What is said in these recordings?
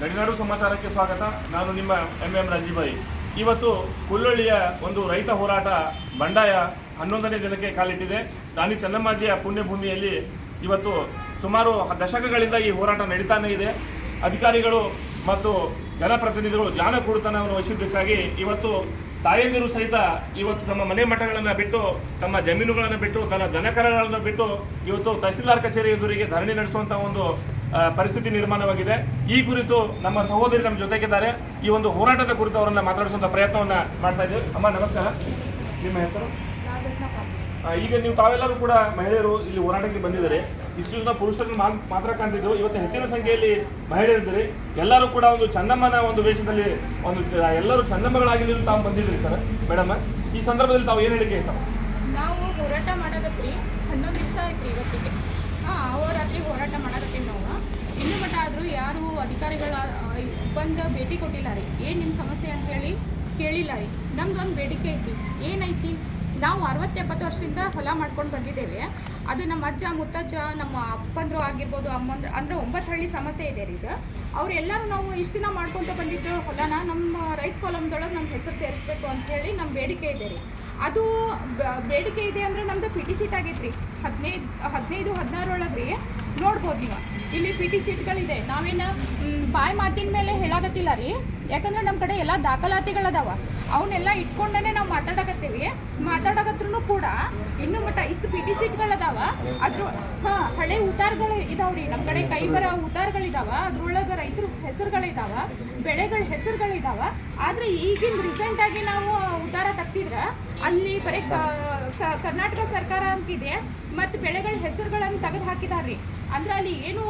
ಗಡಿನಾಡು ಸಮಾಚಾರಕ್ಕೆ ಸ್ವಾಗತ. ನಾನು ನಿಮ್ಮ ಎಂ ಎಂ ರಾಜೀಬಾಯಿ ಇವತ್ತು ಕುಲ್ಲೊಳ್ಳಿಯ ಒಂದು ರೈತ ಹೋರಾಟ ಬಂಡಾಯ ಹನ್ನೊಂದನೇ ದಿನಕ್ಕೆ ಕಾಲಿಟ್ಟಿದೆ. ರಾಣಿ ಚೆನ್ನಮ್ಮಾಜಿಯ ಪುಣ್ಯಭೂಮಿಯಲ್ಲಿ ಇವತ್ತು ಸುಮಾರು ದಶಕಗಳಿಂದ ಈ ಹೋರಾಟ ನಡೀತಾನೇ ಇದೆ. ಅಧಿಕಾರಿಗಳು ಮತ್ತು ಜನಪ್ರತಿನಿಧಿಗಳು ಜಾಣ ಕುರುತನವನ್ನು ವಹಿಸಿದ್ದಕ್ಕಾಗಿ ಇವತ್ತು ತಾಯಂದಿರು ಸಹಿತ ಇವತ್ತು ತಮ್ಮ ಮನೆ ಮಠಗಳನ್ನು ಬಿಟ್ಟು, ತಮ್ಮ ಜಮೀನುಗಳನ್ನು ಬಿಟ್ಟು, ತನ್ನ ದನಕರಗಳನ್ನು ಬಿಟ್ಟು ಇವತ್ತು ತಹಸೀಲ್ದಾರ್ ಕಚೇರಿ ಎದುರಿಗೆ ಧರಣಿ ನಡೆಸುವಂಥ ಒಂದು ಪರಿಸ್ಥಿತಿ ನಿರ್ಮಾಣವಾಗಿದೆ. ಈ ಕುರಿತು ನಮ್ಮ ಸಹೋದರಿ ನಮ್ಮ ಜೊತೆಗಿದ್ದಾರೆ. ಈ ಒಂದು ಹೋರಾಟದ ಕುರಿತು ಅವರನ್ನ ಮಾತಾಡಿಸುವಂತ ಪ್ರಯತ್ನವನ್ನ ಮಾಡ್ತಾ ಇದ್ದೇವೆ. ಅಮ್ಮ, ನಮಸ್ಕಾರ. ನಿಮ್ಮ ಹೆಸರು? ಈಗ ನೀವು ತಾವೆಲ್ಲರೂ ಕೂಡ ಮಹಿಳೆಯರು ಇಲ್ಲಿ ಹೋರಾಟಕ್ಕೆ ಬಂದಿದ್ದಾರೆ. ಇಷ್ಟು ಜನ ಪುರುಷರನ್ನು ಮಾತ್ರ ಕಾಣ್ತಿದ್ದು. ಇವತ್ತು ಹೆಚ್ಚಿನ ಸಂಖ್ಯೆಯಲ್ಲಿ ಮಹಿಳೆಯರಿದ್ದಾರೆ. ಎಲ್ಲರೂ ಕೂಡ ಒಂದು ಚಂದಮ್ಮನ ಒಂದು ವೇಷದಲ್ಲಿ ಒಂದು ಎಲ್ಲರೂ ಚಂದಮ್ಮಗಳಾಗಿದ್ದು ತಾವು ಬಂದಿದ್ದೀರಿ ಸರ್. ಮೇಡಮ್, ಈ ಸಂದರ್ಭದಲ್ಲಿ ತಾವು ಏನು ಹೇಳಿಕೆ ನಾವು ಹೋರಾಟ ಮಾಡೋದಕ್ಕೆ ಹನ್ನೊಂದು ದಿವಸ ಆಯ್ತು ಇವತ್ತಿಗೆ. ಹಾಂ ಹೋರಾಟ ಮಾಡಕತ್ತೀವಿ ನಾವು. ಇನ್ನು ಮಟ್ಟ ಆದರೂ ಯಾರು ಅಧಿಕಾರಿಗಳ ಬಂದು ಭೇಟಿ ಕೊಟ್ಟಿಲ್ಲ ರೀ. ಏನು ನಿಮ್ಮ ಸಮಸ್ಯೆ ಅಂತ ಹೇಳಿ ಕೇಳಿಲ್ಲ ರೀ. ನಮ್ದು ಒಂದು ಬೇಡಿಕೆ ಐತಿ. ಏನೈತಿ? ನಾವು ಅರವತ್ತೆಪ್ಪತ್ತು ವರ್ಷದಿಂದ ಹೊಲ ಮಾಡ್ಕೊಂಡು ಬಂದಿದ್ದೇವೆ. ಅದು ನಮ್ಮ ಅಜ್ಜ, ಮುತ್ತಜ್ಜ, ನಮ್ಮ ಅಪ್ಪಂದ್ರು ಆಗಿರ್ಬೋದು, ಅಮ್ಮಂದ್ರು ಅಂದರೆ ಒಂಬತ್ತು ಹಳ್ಳಿ ಸಮಸ್ಯೆ ಇದೆ ರೀ ಇದು. ಅವರೆಲ್ಲರೂ ನಾವು ಇಷ್ಟು ದಿನ ಮಾಡ್ಕೊತ ಬಂದಿದ್ದು ಹೊಲನ ನಮ್ಮ ರೈತ ಕಾಲಮ್ದೊಳಗೆ ನಮ್ಮ ಹೆಸರು ಸೇರಿಸ್ಬೇಕು ಅಂತ ಹೇಳಿ ನಮ್ಮ ಬೇಡಿಕೆ ಇದೆ ರೀ. ಅದು ಬೇಡಿಕೆ ಇದೆ ಅಂದ್ರೆ ನಮ್ದು ಪಿಟಿ ಶೀಟ್ ಆಗೈತ್ರಿ. ಹದಿನೈದು ಹದಿನೈದು, ಹದಿನಾರೊಳಗೆ ನೋಡ್ಬೋದು ನೀವು. ಇಲ್ಲಿ ಪಿ ಟಿ ಶೀಟ್ಗಳಿದೆ. ನಾವೇನು ಬಾಯ್ ಮಾತಿನ ಮೇಲೆ ಹೇಳಾಕತ್ತಿಲ್ಲ ರೀ. ಯಾಕಂದ್ರೆ ನಮ್ಮ ಕಡೆ ಎಲ್ಲ ದಾಖಲಾತಿಗಳದಾವ. ಅವನ್ನೆಲ್ಲ ಇಟ್ಕೊಂಡೇ ನಾವು ಮಾತಾಡಕತ್ತೀವಿ. ಮಾತಾಡಕತ್ರೂ ಕೂಡ ಇನ್ನು ಮಟ್ಟ ಇಷ್ಟು ಪಿ ಟಿ ಸೀಟ್ಗಳದಾವ. ಅದ್ರ, ಹಾಂ, ಹಳೆ ಉತ್ತಾರಗಳು ಇದಾವ್ರಿ ನಮ್ಮ ಕಡೆ ಕೈ ಬರೋ ಉತ್ತಾರಗಳಿದಾವ ಅದ್ರೊಳಗೆ ರೈತರ ಹೆಸರುಗಳಿದಾವ. ಬೆಳೆಗಳ ಹೆಸರುಗಳಿದಾವ. ಆದ್ರೆ ಈಗಿನ ರೀಸೆಂಟ್ ಆಗಿ ನಾವು ಉದ್ದಾರ ತಗ್ಸಿದ್ರ, ಅಲ್ಲಿ ಬರೀ ಕರ್ನಾಟಕ ಸರ್ಕಾರ ಅಂತಿದೆ, ಮತ್ತು ಬೆಳೆಗಳ ಹೆಸರುಗಳನ್ನು ತೆಗೆದು ಹಾಕಿದಾರ್ರಿ ಅಂದ್ರೆ ಅಲ್ಲಿ ಏನು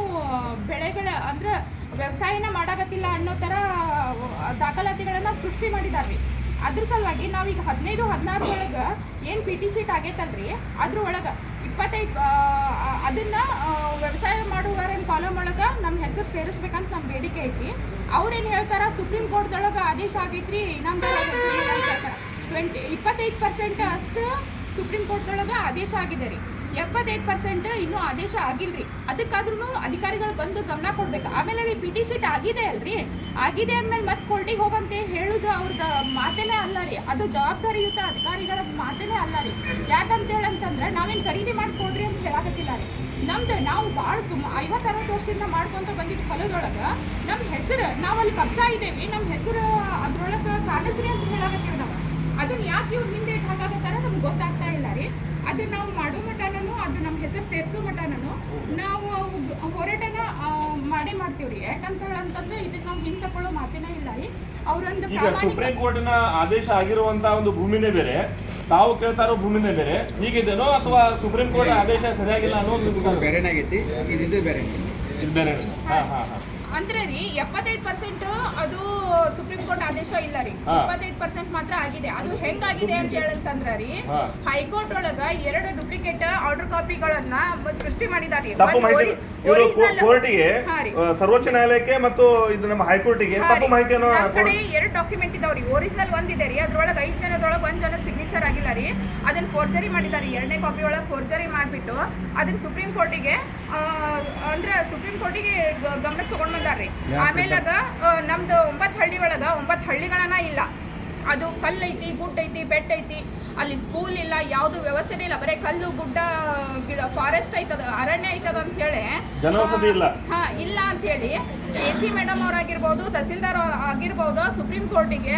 ಬೆಳೆಗಳ, ಅಂದ್ರೆ ವ್ಯವಸಾಯನ ಮಾಡಾಕತ್ತಿಲ್ಲ ಅನ್ನೋ ಥರ ದಾಖಲಾತಿಗಳನ್ನ ಸೃಷ್ಟಿ ಮಾಡಿದಾರ್ರಿ ಅದ್ರ ಸಲುವಾಗಿ ನಾವೀಗ ಹದಿನೈದು, ಹದಿನಾರು ಒಳಗೆ ಏನು ಪಿ ಟಿ ಶೀಟ್ ಆಗೈತಲ್ರಿ? ಅದ್ರ ಒಳಗೆ ಇಪ್ಪತ್ತೈದು ಅದನ್ನ ವ್ಯವಸಾಯ ಮಾಡುವವರ ಕಾಲಮ್ ಒಳಗೆ ನಮ್ಮ ಹೆಸರು ಸೇರಿಸ್ಬೇಕಂತ ನಮ್ಮ ಬೇಡಿಕೆ ಐತಿ. ಅವ್ರೇನು ಹೇಳ್ತಾರೆ? ಸುಪ್ರೀಂ ಕೋರ್ಟ್ದೊಳಗೆ ಆದೇಶ ಆಗೈತ್ರಿ ನಮ್ಮ ಟ್ವೆಂಟಿ ಇಪ್ಪತ್ತೈದು ಪರ್ಸೆಂಟ್ ಅಷ್ಟು ಸುಪ್ರೀಂ ಕೋರ್ಟ್ದೊಳಗೆ ಆದೇಶ ಆಗಿದೆ ರೀ. ಎಪ್ಪತ್ತೈದು ಪರ್ಸೆಂಟ್ ಇನ್ನೂ ಆದೇಶ ಆಗಿಲ್ರಿ. ಅದಕ್ಕಾದ್ರೂ ಅಧಿಕಾರಿಗಳು ಬಂದು ಗಮನ ಕೊಡ್ಬೇಕು. ಆಮೇಲೆ ರೀ ಪಿ ಟಿ ಶೀಟ್ ಆಗಿದೆ ಅಲ್ರಿ. ಆಗಿದೆ ಅಂದಮೇಲೆ ಮತ್ತೆ ಕೋರ್ಟಿಗೆ ಹೋಗಂತೆ ಹೇಳುದು ಅವ್ರದ್ದು ಮಾತೇನೇ ಅಲ್ಲ ರೀ. ಅದು ಜವಾಬ್ದಾರಿಯುತ ಅಧಿಕಾರಿಗಳ ಮಾತೇನೇ ಅಲ್ಲ ರೀ. ಯಾಕಂತ ಹೇಳಂತಂದ್ರೆ ನಾವೇನು ಖರೀದಿ ಮಾಡಿಕೊಡ್ರಿ ಅಂತ ಹೇಳಾಕತ್ತಿಲ್ಲ ರೀ. ನಮ್ದು ನಾವು ಭಾಳ ಸುಮ್ಮ ಐವತ್ತು ಅರವತ್ತು ವರ್ಷದಿಂದ ಮಾಡ್ಕೊಂತ ಬಂದಿದ್ದು ಹೊಲದೊಳಗೆ ನಮ್ಮ ಹೆಸರು ನಾವು ಅಲ್ಲಿ ಕಬ್ಜಾ ಇದ್ದೇವಿ ನಮ್ಮ ಹೆಸರು ಅದ್ರೊಳಗೆ ಕಾಣಿಸ್ರಿ ಅಂತ ಹೇಳಾಕತ್ತೀವಿ ನಾವು. ಅದನ್ನ ಯಾಕೆ ಇವ್ರು ಹಿಂದೆ ಹಾಗಾಗತ್ತಾರ ನಮ್ಗೆ ಗೊತ್ತಾಗ್ತಾ ಇಲ್ಲ ರೀ. ಅದನ್ನ ನಾವು ಮಾಡೋ ಮಟನೂ ಅದು ನಮ್ಮ ಹೆಸರು ಸೇರಿಸೋ ನಾನು. ನಾವು ಹೋರಾಟನ ಮಾಡಿ ಮಾಡೇ ಮಾಡ್ತೀವಿ ರೀ ಯಾಕಂತ ಹೇಳಂತಂದ್ರೆ ಇದಕ್ಕೆ ನಾವು ಹಿಂದೆ ತಗೊಳ್ಳೋ ಮಾತೇನೇ ಇಲ್ಲ ರೀ. ಅವರೊಂದು ಈಗ ಪ್ರಾಮಾಣಿಕ ಸುಪ್ರೀಂ ಕೋರ್ಟಿನ ಆದೇಶ ಆಗಿರುವಂತ ಒಂದು ಭೂಮಿನೇ ಬೇರೆ. ತಾವು ಕೇಳ್ತಾರೋ ಭೂಮಿನೇ ಬೇರೆ. ಹೀಗಿದೇನೋ ಅಥವಾ ಸುಪ್ರೀಂ ಕೋರ್ಟ್ ಆದೇಶ ಸರಿಯಾಗಿಲ್ಲ ಅನ್ನೋ ಒಂದು ಇದು ಬೇರೆನೇ ಆಗೈತಿ ಇದು ಬೇರೆ. ಇದು ಬೇರೆ. ಹಾ ಹಾ ಹಾ. ಅಂದ್ರೆ ರೀ ಎಪ್ಪತ್ತೈದು ಪರ್ಸೆಂಟ್ ಅದು ಸುಪ್ರೀಂ ಕೋರ್ಟ್ ಆದೇಶ ಇಲ್ಲ ರೀ. ಇಪ್ಪತ್ತೈದು ಪರ್ಸೆಂಟ್ ಮಾತ್ರ ಆಗಿದೆ. ಅದು ಹೆಂಗಾಗಿದೆ ಅಂತ ಹೇಳಂತಂದ್ರ ರೀ ಹೈಕೋರ್ಟ್ ಒಳಗ ಎರಡು ಡೂಪ್ಲಿಕೇಟ್ ಆರ್ಡರ್ ಕಾಪಿಗಳನ್ನ ಸೃಷ್ಟಿ ಮಾಡಿದಾರೆ ತಪ್ಪು ಮಾಹಿತಿ ಇವರು ಕೋರ್ಟಿಗೆ ಸರ್ವೋಚ್ಚ ನ್ಯಾಯಾಲಯಕ್ಕೆ ಮತ್ತು ಇದು ನಮ್ಮ ಹೈಕೋರ್ಟಿಗೆ ತಪ್ಪು. ಮಾಹಿತಿಯನ್ನು ಕಡೆ ಎರಡು ಡಾಕ್ಯುಮೆಂಟ್ ಇದಾವ್ರಿ ಒರಿಜಿನಲ್ ಒಂದಿದೆ ರೀ. ಅದ್ರೊಳಗೆ ಐದು ಜನದೊಳಗೆ ಒಂದ್ ಜನ ಸಿಗ್ನೇಚರ್ ಆಗಿಲ್ಲ ರೀ. ಅದನ್ನ ಫೋರ್ಜರಿ ಮಾಡಿದ್ದಾರೆ. ಎರಡನೇ ಕಾಪಿ ಒಳಗೆ ಫೋರ್ಜರಿ ಮಾಡಿಬಿಟ್ಟು ಅದನ್ನ ಸುಪ್ರೀಂ ಕೋರ್ಟಿಗೆ ಅಂದ್ರೆ ಸುಪ್ರೀಂ ಕೋರ್ಟಿಗೆ ಗಮನಕ್ಕೆ ತಗೊಂಡ್ ಬಂದಾರ್ರಿ ಆಮೇಲಾಗ ನಮ್ದು ಒಂಬತ್ತು ಹಳ್ಳಿ ಒಳಗ ಒಂಬತ್ತು ಹಳ್ಳಿಗಳನ್ನ ಇಲ್ಲ. ಅದು ಕಲ್ಲು ಐತಿ ಗುಡ್ಡ ಐತಿ ಬೆಟ್ಟ ಐತಿ ಅಲ್ಲಿ ಸ್ಕೂಲ್ ಇಲ್ಲ ಯಾವುದು ವ್ಯವಸ್ಥೆ ಇಲ್ಲ. ಬರೀ ಕಲ್ಲು ಗುಡ್ಡ ಗಿಡ ಫಾರೆಸ್ಟ್ ಐತದ ಅರಣ್ಯ ಐತದ ಅಂತ ಹೇಳಿ. ಹಾ ಇಲ್ಲ ಅಂತ ಹೇಳಿ. ಎ ಸಿ ಮೇಡಮ್ ಅವರಾಗಿರ್ಬೋದು ತಹಸೀಲ್ದಾರ್ ಆಗಿರ್ಬೋದು ಸುಪ್ರೀಂ ಕೋರ್ಟಿಗೆ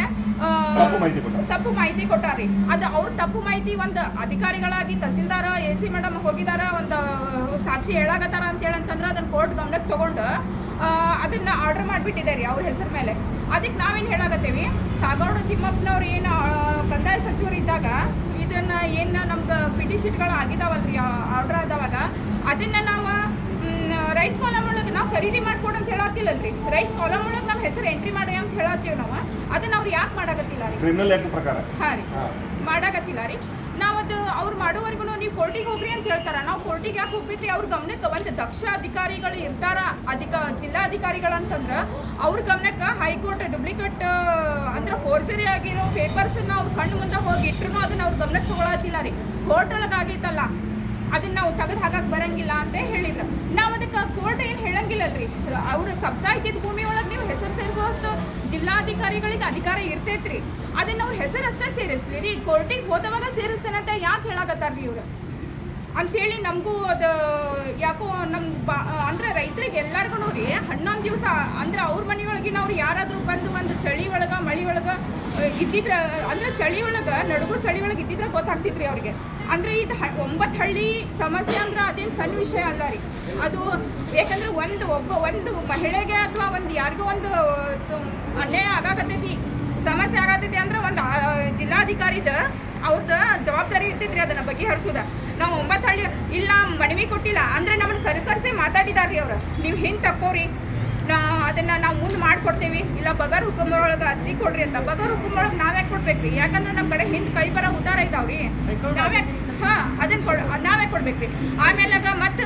ತಪ್ಪು ಮಾಹಿತಿ ಕೊಟ್ಟಾರ. ಅದು ಅವ್ರ ತಪ್ಪು ಮಾಹಿತಿ ಒಂದು ಅಧಿಕಾರಿಗಳಾಗಿ ತಹಸೀಲ್ದಾರ್ ಎ ಸಿ ಮೇಡಮ್ ಹೋಗಿದಾರ ಒಂದು ಸಾಕ್ಷಿ ಹೇಳಾಗತ್ತಾರ ಅಂತ ಹೇಳಂತಂದ್ರೆ ಅದನ್ನ ಕೋರ್ಟ್ ಗಮನಕ್ಕೆ ತಗೊಂಡು ಅದನ್ನ ಆರ್ಡರ್ ಮಾಡಿಬಿಟ್ಟಿದ್ದಾರೆ ರೀ ಅವ್ರ ಹೆಸರು ಮೇಲೆ. ಅದಕ್ಕೆ ನಾವೇನು ಹೇಳಾಗತ್ತೇವಿ ಕಾಗೋಡು ತಿಮ್ಮಪ್ಪನವ್ರು ಏನು ಕಂದಾಯ ಸಚಿವರು ಇದ್ದಾಗ ಇದನ್ನ ಏನು ನಮ್ಗೆ ಪಿಟಿಷನ್ಗಳು ಶೀಟ್ಗಳು ಆಗಿದಾವಲ್ರಿ ಆರ್ಡರ್ ಆದವಾಗ ಅದನ್ನ ನಾವು ರೈತ್ ರೈತ ಕಾಲಮ್ ಒಳಗೆ ನಾವು ಖರೀದಿ ಮಾಡ್ಕೊಡು ಅಂತ ಹೇಳತ್ತಿಲ್ಲಲ್ರಿ. ರೈತ ಕಾಲಮ್ ಒಳಗೆ ನಮ್ಮ ಹೆಸರು ಎಂಟ್ರಿ ಮಾಡಿ ಅಂತ ಹೇಳತ್ತೀವಿ ನಾವು. ಅದನ್ನ ಅವ್ರು ಯಾಕೆ ಮಾಡಾಕತ್ತಿಲ್ಲ ರೀ? ಕ್ರಿಮಿನಲ್ ಆಕ್ಟ್ ಪ್ರಕಾರ. ಹಾಂ ರೀ. ಮಾಡಾಕತ್ತಿಲ್ಲ ರೀ. ನಾವು ಅದು ಅವ್ರು ಮಾಡೋವರೆಗೂ ನೀವು ಕೋರ್ಟಿಗೆ ಹೋಗ್ರಿ ಅಂತ ಹೇಳ್ತಾರ. ನಾವು ಕೋರ್ಟಿಗೆ ಯಾಕೆ ಹೋಗ್ಬೇಕ್ರಿ ಅವ್ರ ಗಮನಕ್ಕೆ ಒಂದು ದಕ್ಷ ಅಧಿಕಾರಿಗಳು ಇರ್ತಾರ, ಅಧಿಕ ಜಿಲ್ಲಾಧಿಕಾರಿಗಳಂತಂದ್ರೆ ಅವ್ರ ಗಮನಕ್ಕೆ ಹೈಕೋರ್ಟ್ ಡುಪ್ಲಿಕೇಟ್, ಅಂದ್ರೆ ಫೋರ್ಜರಿ ಆಗಿರೋ ಪೇಪರ್ಸನ್ನ ಅವ್ರ ಕಣ್ಣು ಮುಂದೆ ಹೋಗಿ ಇಟ್ರು ಅದನ್ನ ಅವ್ರ ಗಮನಕ್ಕೆ ತಗೊಳತ್ತಿಲ್ಲ ರೀ. ಕೋರ್ಟ್ ಒಳಗಾಗೈತಲ್ಲ ಅದನ್ನ ನಾವು ತೆಗೆದು ಹಾಕಕ್ ಬರಂಗಿಲ್ಲ ಅಂತ ಹೇಳಿದ್ರು. ನಾವು ಅದಕ್ಕೆ ಕೋರ್ಟ್ ಏನು ಹೇಳಂಗಿಲ್ಲಲ್ರಿ. ಅವ್ರ ಕಬ್ಜಾ ಇದ್ದಿದ್ದ ಭೂಮಿ ಒಳಗೆ ನೀವು ಹೆಸರು ಜಿಲ್ಲಾಧಿಕಾರಿಗಳಿಗೆ ಅಧಿಕಾರ ಇರ್ತೈತ್ರಿ. ಅದನ್ನ ಅವ್ರ ಹೆಸರು ಅಷ್ಟೇ ಸೇರಿಸ್ಲಿ. ರೀ ಕೋರ್ಟಿಗೆ ಹೋದವಾಗ ಸೇರಿಸ್ತೇನಂತ ಯಾಕೆ ಹೇಳಾಕತ್ತಾರ್ರಿ ಇವ್ರು? ಅಂಥೇಳಿ ನಮಗೂ ಅದು ಯಾಕೋ ನಮ್ಮ ಬಾ ಅಂದ್ರೆ ರೈತರಿಗೆ ಎಲ್ಲರಿಗೂ ರೀ ಹನ್ನೊಂದು ದಿವಸ ಅಂದ್ರೆ ಅವ್ರ ಮನೆಯೊಳಗಿನ ಅವ್ರು ಯಾರಾದರೂ ಬಂದು ಒಂದು ಚಳಿ ಒಳಗೆ, ಮಳೆ ಒಳಗೆ ಇದ್ದಿದ್ರೆ, ಅಂದ್ರೆ ಚಳಿ ಒಳಗೆ, ನಡುಗು ಚಳಿ ಒಳಗೆ ಇದ್ದಿದ್ರೆ ಗೊತ್ತಾಗ್ತಿದ್ರಿ ಅವ್ರಿಗೆ. ಅಂದ್ರೆ ಇದು ಒಂಬತ್ತು ಹಳ್ಳಿ ಸಮಸ್ಯೆ ಅಂದ್ರೆ ಅದೇನು ಸಣ್ಣ ವಿಷಯ ಅಲ್ಲ ರೀ. ಅದು ಯಾಕಂದ್ರೆ ಒಂದು ಒಬ್ಬ, ಒಂದು ಮಹಿಳೆಗೆ ಅಥವಾ ಒಂದು ಯಾರಿಗೋ ಒಂದು ಅನ್ಯಾಯ ಆಗಾಕತ್ತೈತಿ. ಸಮಸ್ಯೆ ಆಗತೈತಿ ಅಂದ್ರೆ ಒಂದು ಜಿಲ್ಲಾಧಿಕಾರಿದ ಅವ್ರದ್ದು ಜವಾಬ್ದಾರಿ ಇರ್ತೈತ್ರಿ ಅದನ್ನ ಬಗೆಹರಿಸೋದ ನಾವು ಒಂಬತ್ತು ಹಳ್ಳಿ, ಇಲ್ಲ ಮನವಿ ಕೊಟ್ಟಿಲ್ಲ, ಅಂದ್ರೆ ನಮ್ಮನ್ನ ಕರ್ಕರ್ಸಿ ಮಾತಾಡಿದಾರ್ರಿ ಅವ್ರು. ನೀವು ಹಿಂಗೆ ತಕ್ಕೋರಿ. ಅದನ್ನ ನಾವು ಮುಂದೆ ಮಾಡ್ಕೊಡ್ತೇವಿ. ಇಲ್ಲ ಬಗರ್ ಹುಕುಮರೊಳಗೆ ಅರ್ಜಿ ಕೊಡ್ರಿ ಅಂತ. ಬಗರ್ ಹುಕುಮರೊಳಗೆ ನಾವೇ ಕೊಡ್ಬೇಕ್ರಿ? ಯಾಕಂದ್ರೆ ನಮ್ಮ ಕಡೆ ಹಿಂದೆ ಕೈ ಬರೋ ಉದ್ದಾರ ಇದಾವ್ರಿ. ನಾವೇ ಹಾಂ ಅದನ್ನ ಕೊಡ್ ನಾವೇ ನಾವೇ ಕೊಡ್ಬೇಕ್ರಿ? ಆಮೇಲೆ ಮತ್ತೆ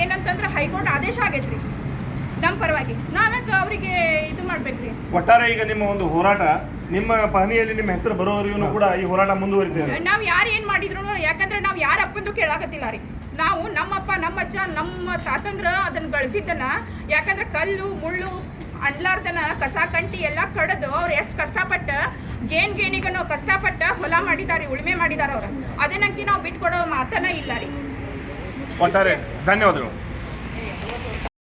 ಏನಂತಂದ್ರೆ ಹೈಕೋರ್ಟ್ ಆದೇಶ ಆಗೈತ್ರಿ. ನಮ್ಮ ಪರವಾಗಿ. ನಾವೇ ಅವರಿಗೆ ಇದು ಮಾಡ್ಬೇಕ್ರಿ? ಒಟ್ಟಾರೆ ಈಗ ನಿಮ್ಮ ಒಂದು ಹೋರಾಟ ನಿಮ್ಮ ಪಹಣಿಯಲ್ಲಿ ನಿಮ್ಮ ಹೆಸರು ಬರೋವರೆಗೂ ಕೂಡ ಈ ಹೋರಾಟ ಮುಂದುವರಿತೇವೆ ನಾವು ಯಾರು ಏನ್ ಮಾಡಿದ್ರು ಯಾಕಂದ್ರೆ ನಾವು ಯಾರ ಅಪ್ಪಂದು ಕೇಳಾಕತ್ತಿಲ್ಲ ರೀ. ನಾವು ನಮ್ಮಪ್ಪ ನಮ್ಮಜ್ಜ ನಮ್ಮ ತಾತಂದ್ರ ಅದನ್ನ ಗಳಿಸಿದ್ದನ್ನ ಯಾಕಂದ್ರೆ ಕಲ್ಲು ಮುಳ್ಳು ಅಂಡ್ಲಾರ್ದನ ಕಸ ಕಂಟಿ ಎಲ್ಲ ಕಡದು ಅವ್ರು ಎಷ್ಟು ಕಷ್ಟಪಟ್ಟ ಗೇಣ್ ಗೇಣಿಗನು ಕಷ್ಟಪಟ್ಟ ಹೊಲ ಮಾಡಿದಾರೆ ಉಳುಮೆ ಮಾಡಿದಾರ ಅವ್ರು. ಅದನ್ನಂಕಿ ನಾವು ಬಿಟ್ಕೊಡೋ ಮಾತನ ಇಲ್ಲ ರೀ. ಒಟ್ಟಾರೆ ಧನ್ಯವಾದಗಳು.